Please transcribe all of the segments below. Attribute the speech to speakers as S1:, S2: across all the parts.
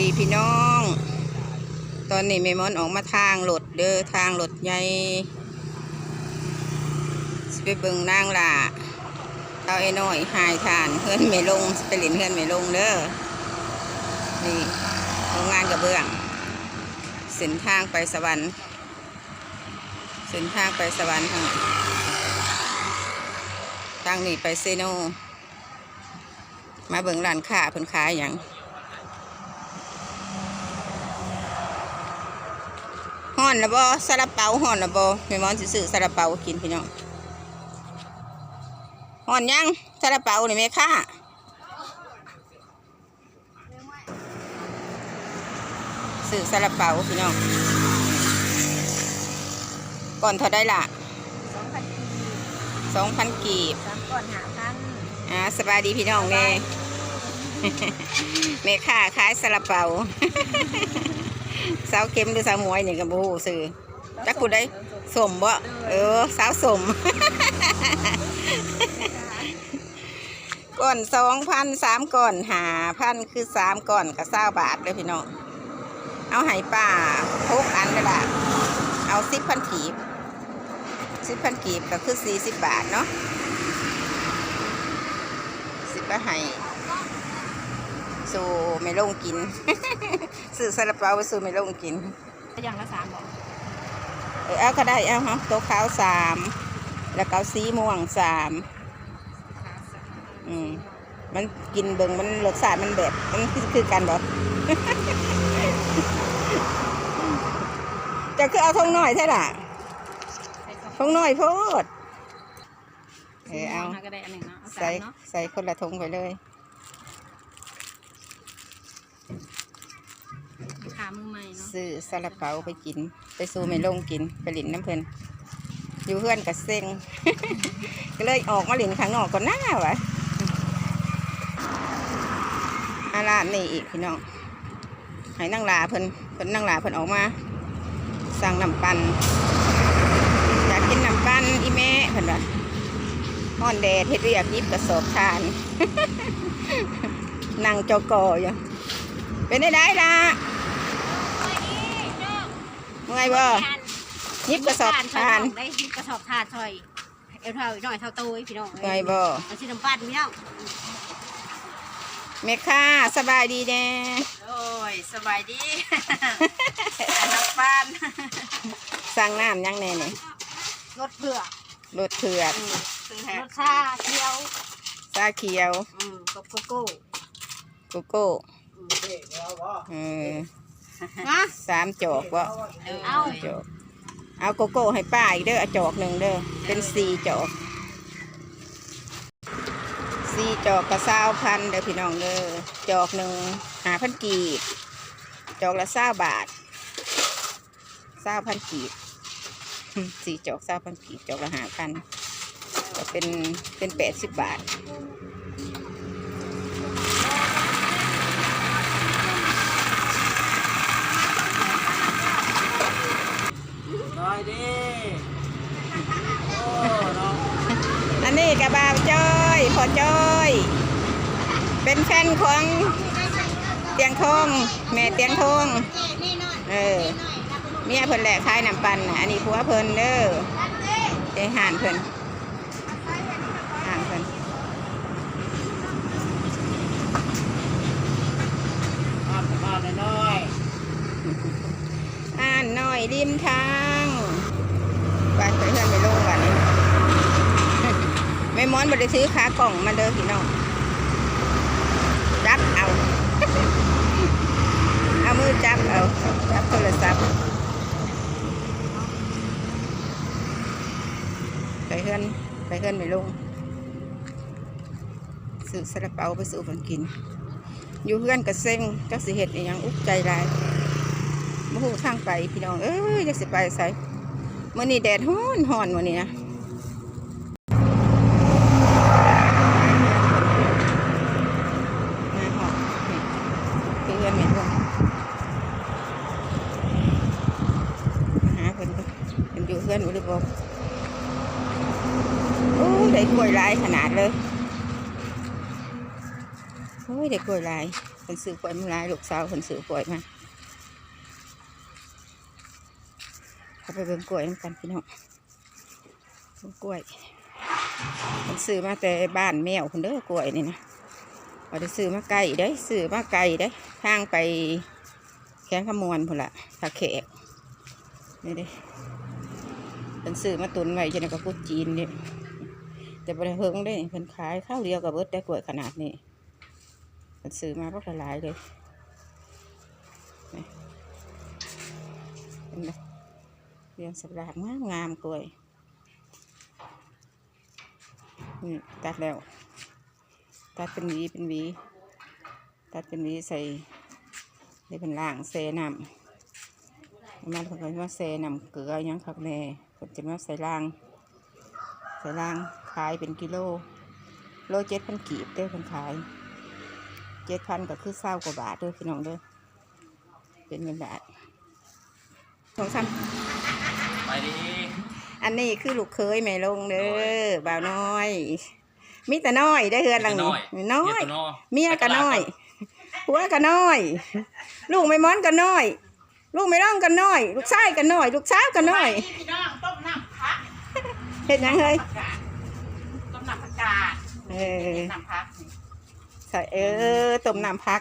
S1: ดีพี่น้อง ตอนนี้แม่มอนออกมาทางรถเด้อทางรถใหญ่สไปเบิงนางล่ะเท่าไอ้น้อยหายทานเพื่อนไม่ลงสไปเล่นเพื่อนไม่ลงเด้อนี่โรงงานกระเบื้อง เส้นทางไปสวรรค์เส้นทางไปสวรรค์ทางทางนี้ไปเซโนมาเบิงร้านค้าเพิ่นขายหยัง อนละบ่ซาลาเปาห่อนละบ่แม่หมอนสิซื้อซาลาเปากินพี่น้องห่อนยังซาลาเปานี่แม่ค้าซื้อซาลาเปาพี่น้องก่อนเท่าได้ล่ะ
S2: สองพันกี
S1: สองพันกีบ
S2: สามก่อนหาพัน
S1: อ่าสบายดีพี่น้องแม่แม่ค้าขายซาลาเปา สาวเข็มหรือสาวหมวยนี่กับบูซื้อจักกูได้สมบ่เออ สาวสมก่อนสองพันสามก่อนหาพันคือสามก่อนกับเศร้าบาทเลยพี่น้อง เอาไห้ป่าพกอันเลยล่ะ เอาสิบพันกีบสิบพันกีบก็คือสี่สิบบาทเนาะสิไปให้ สู่ไม่ลงกิน ซื้อซาลาเปาไปสู่ไม่ลงกิน
S2: อย่างละสามบอก
S1: เออเอาก็ได้เอาฮะโต๊ะขาวสามแล้วก็เอาสีม่วงสามอืมมันกินเบิ่งมันรสชาติมันแบบมันคือคือกันบ่จะคือเอาทงน้อยใช่ล่ะทงน้อยโพดเออเอา
S2: ก็ได้อันหนึ่งเนาะเอาสา
S1: ใส่
S2: มเนาะ
S1: ใส่คนละทงไปเลย
S2: ขา มือใหม่เนาะ
S1: ซื้อซาลาเปาไปกิน ไปสู่ไม่ลงกินไปหลินน้ำเพลินอยู่เพื่อนกับเซ็ง ก็เลยออกมาหลินข้างนอกก่อนหน้าวะอารานนี่อีกพี่น้องให้นั่งหลาเพิ่นเพิ่นนั่งหลาเพิ่นออกมา สั่งน้ำปั่นอยากกินน้ำปั่นอีแม่เพิ่นว่าฮ้อนแดดเฮ็ดเรียกยิบกระสอบทานนั่งจอกออยู่เป็นได้ได้ละ เมื่อยบ่ยิบกระสอบทาน
S2: ได้ยิบกระสอบทานซอยเอวเท่าหน่อยเท่าโตยพี่น้อง
S1: เมื่อยบ่
S2: เอาชิ้นน้ำปั้นพี่น้อง
S1: แม่ค้าสบายดีแน่
S2: โอ้ยสบายดีน้ำปั้น
S1: สั่งน้ำยังแน่นี่
S2: รถเบื่อ
S1: รสเผือก
S2: รถชาเขียว
S1: ซาเขียว
S2: อืมกับโกโก้
S1: โกโก้
S2: อืม
S1: เออ
S2: ฮะ
S1: สามจอกบ่
S2: เอา
S1: จอกเอาโกโก้ให้ป้าอีกเด้อเอาจอกหนึ่งเด้อเป็นสี่จอกสี่จอกกับเศร้าพันเด้อพี่น้องเด้อจอกหนึ่งหาพันกีบจอกละเศร้าบาทเศร้าพันกีบสี่จอกเศร้าพันกีบจอกละหาพันก็เป็นเป็นแปดสิบบาท
S3: น้อยดิโอ้น้อง
S1: อันนี้กระบาวจ้อยพอจ้อย เป็นแฟนของเตียงทองแม่เตียงทองเออเมียเพิ่นแหละขายน้ำปันน่ะอันนี้ผัวเพิ่นเด้อไอห่านเพิ่นห่านเพิ่น
S3: มามาน้อย
S1: อ่านหน่อยริมทางบ้านเพื่อนไปลงบ้านนี้ไม่ม้อนบ่ได้ซื้อขากล่องมาเด้อพี่น้องจั บเอา เอามือจับเอาจับโทรศัพท์ไปเพื่อนไปเพื่อนไปลงซื้อซาลาเปาไปสู่คนกิน อยู่เพื่อนกับเซ็งจักสิเห็ดอหยังอุกใจหลายมาหูทางไปพี่น้องเอ้ยจักสิไปใส่มื่อนี้แดดฮ้อนฮ้อนวันนี้นะมาหอดนี่เพื่อนเหม็นพวกมาหาเพิ่นเพิ่นเพิ่นอยู่เพื่อนหรือเปล่าโอ้ย ได้กล้วยลายขนาดเลยโอ้ยได้กล้วยลายคนซื้อกล้วยมาลายลูกสาวคนซื้อกล้วยมาเขาไปเบิ่งกล้วยนำกันพี่น้องเบิ่งกล้วยคนซื้อมาแต่บ้านแมวคนเด้อกล้วยนี่นะเอาได้ซื้อมาไก่ได้ซื้อมาไก่ได้ทางไปแข้งขมวนพนละตาแขกนี่เด้เป็นซื้อมาตุนไว้จะในกระปุกจีนเนี่ย แต่บริเฮิงได้เพิ่นขายข้าวเดียวกับเบิร์ดได้กล้วยขนาดนี้มันซื้อมาก็ละลายเลยนี่เรียงสับหลากงามงามกล้วยนี่ตัดแล้ว ตัดเป็นวีเป็นวีตัดเป็นวีใส่ในเป็นล่างเซน้ำมันเพิ่นก็ว่าเซน้ำเกลือยังคักแน่เพิ่นจะมาใส่ล่างใส่ล่าง ขายเป็นกิโล โลเจ็ดพันกีบเด้อเพิ่นขายเจ็ดพันก็คือเศร้ากว่าบาทเด้วยพี่น้องเด้อเป็นเงินบาทสองสาม
S3: ไปดี
S1: อันนี้คือลูกเคยแม่ลงเด้อบ่าวน้อย มีแต่น้อยได้อเฮือนหลังนี้น้อย เมียก็น้อยผัวก็น้อย ลูกไม่ม้อนก็น้อย ลูกไม่ร้องก็น้อย ลูกชายก็น้อย ลูกสาวก็น้อย
S2: พี่น้องต้มน้ำพัก
S1: เห็นยังเฮ้ย
S2: ต้มน้ำผักกาด
S1: เออ
S2: น้ำพัก
S1: ใส่เออต้มน้ำพัก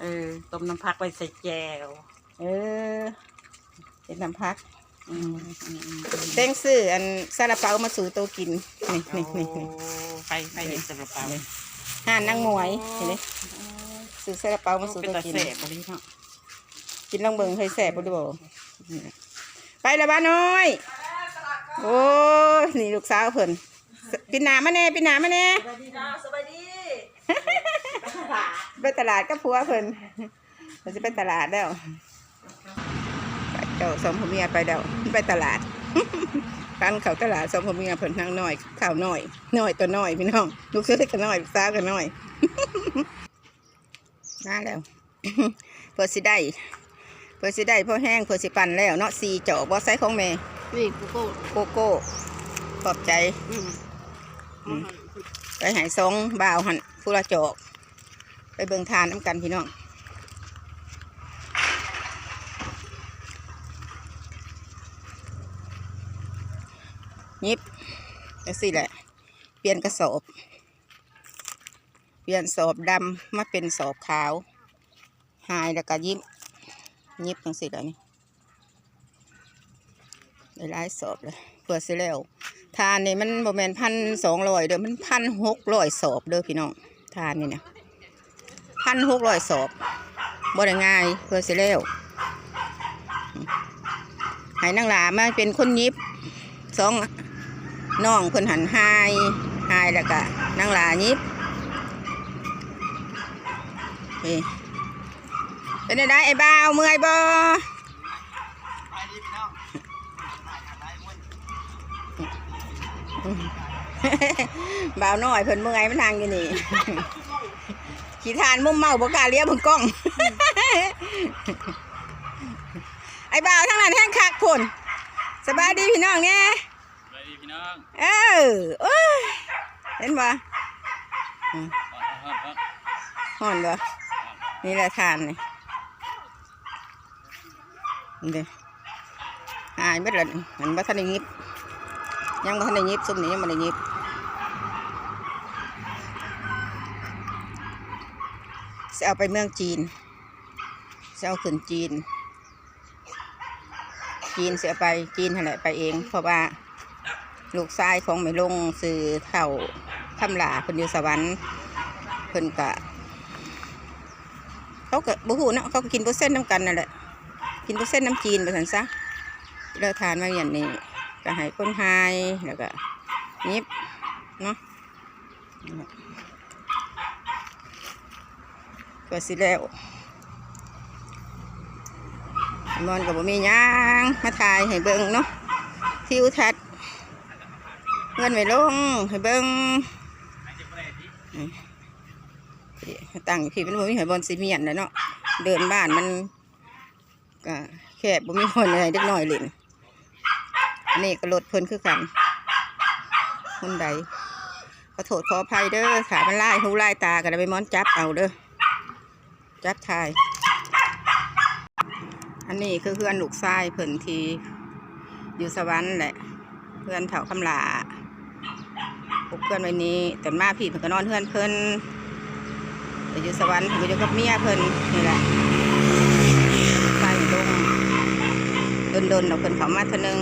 S2: เออต้มน้ำพักไว้ใส่แจว
S1: เออเป็นน้ำพัก
S2: อืมอืมอืม
S1: เต้งซื้ออันซาลาเปามาสู่โตวกินนี่นี่นี่นี่
S2: ไปไปเห็นสำหรับเรา
S1: ห่านนางหมวยเห็นไหมซื้อซาลาเปามาสู่
S2: เป็น
S1: โตว
S2: ตา
S1: กิน
S2: เสบบริเนาะ
S1: กินลองเบิ่งเคยแสบบ่ดูบ่ไปละบ้านน้อย โอ้ยนี่ลูกสาวเพิ่น ปินหนามาแน่ปินหนามาแน่
S2: สวัสดีจ้าสวัสดี
S1: ไปตลาดกับผัวเพิ่นเราจะไปตลาดแล้วไปเจ้าสองผัวเมียไปแล้วไปตลาดกันเขาตลาดสองผัวเมียเพิ่นนั่งน้อยข้าวน้อยน้อยตัวน้อยพี่น้องลูกเสือก็น้อยลูกสาวก็น้อยมาแล้วเพื่อสิได้เพื่อสิได้เพื่อแห้งเพื่อสิปั่นแล้วเนาะสี่จอกบ่ใส่ของแม่
S2: นี่กูโก้
S1: โกโก้ขอบใจ
S2: อืม
S1: อืม ไปหายซองบ่าวหันผู้ละจอก ไปเบิงทานน้ำกันพี่น้องยิบจังสิแหละ เปลี่ยนกระสอบ เปลี่ยนสอบดำมาเป็นสอบขาว หายแล้วก็ยิบยิบจังสิแหละนี่ได้หลายสอบเลยเพื่อสิแล้ว ทานนี่มันบ่แมนพันสองร้อยเด้อมันพันหกร้อยสอบเด้อพี่น้องทานนี่เนะพันหกร้อยสอบบ่ได้ง่ายเพื่อสิแล้วให้นางหลามาเป็นคนยิบสองน้องเพิ่นหันหายหายแล้วก็นางหลายิบเฮ้เป็นได้ไอ้บ่าเมื่อยบ่
S3: ไปดีพี่น้อง
S1: บ่าวน้อยเพิ่นเมื่อยมันทางอยู่นี่ ขี้ทานมุมเมาบ่กล้าเลี้ยมึงกล้อง ไอ้บ่าวทั้งนั้นแห้งคักพุ่นสบายดีพี่น้องเนี่ย
S3: ไปดีพี่น้อง
S1: เออโอ้ยเห็นบ่
S3: ฮอนฮอนฮอน
S1: ห่อนบ่นี่แหละทานนี่นี่เด้หายเบิดแล้วนี่มันบ่ทันได้ยิบ ยังบ่ทันได้ยิบซุ่มนี้ยังบ่ได้ยิบจะเอาไปเมืองจีนจะเอาขึ้นจีน จีนเสียไปจีนนั่นแหลไปเอง เพราะว่า ลูกชายของไม่ลงสื่อเท่าทำลาเพิ่นอยู่สวรรค์เพิ่นกะเขาก็บุหูเนาะเขาก็กินบุเส้นน้ำกันนั่นแหละกินบุเส้นน้ำจีนไปสันซะเลิกทานมาอย่างนี้ ก็ให้คนไฮแล้วก็ยิบเนาะก็สิแล้วมอนกับบ่มีหยังมาถ่ายให้เบิ่งเนาะทิวทัศน์เงินไว้ลงให้เบิ่งตั้งพี่เป็นบ่มีหอยบอลซีเมียนเลยเนาะเดินบ้านมันก็แคบบ่มีคนอะไรเด็กน้อยเล่น อันนี้ก็รถเพิ่นคือกันคนใดขอโทษขออภัยเด้อขามันไล่หูไล่ตากันไปม้อนจับเอาเด้อจัดทาย อันนี้คือเพื่อนลูกชายเพิ่นทีอยู่สวรรค์แหละ เพื่อนแถวคำลาปลุกเพื่อนไว้นี้แต่มาพี่เพิ่นก็นอนเพื่อนเพิ่นอยู่สวรรค์อยู่กับเมียเพิ่นนี่แหละใส่ลงดนๆเราเพิ่นเขามาเทอนึง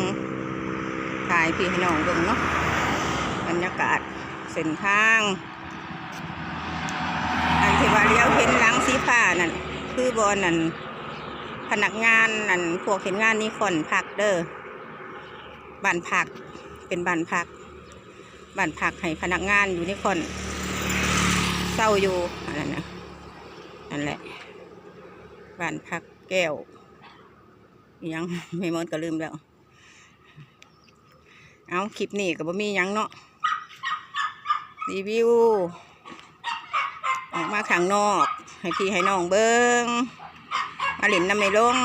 S1: ถ่ายพี่ให้น้องเบิ่งเนาะบรรยากาศเส้นทาง อันที่ว่าเลี้ยวเห็นหลังสีฟ้านั่นคือบอนั่นพนักงานนั่นพวกเห็นงานนี่คนพักเด้อบ้านพักเป็นบ้านพักบ้านพักให้พนักงานอยู่นี่คนเศร้าอยู่อันนั้นนะนั่นแหละบ้านพักแก้วยังไม่มดก็ลืมแล้ว เอาคลิปนี้กับ่มียังเนาะรีวิว ออกมาข้างนอก ให้พี่ให้น้องเบิงมาหลินน้ำไม่ลง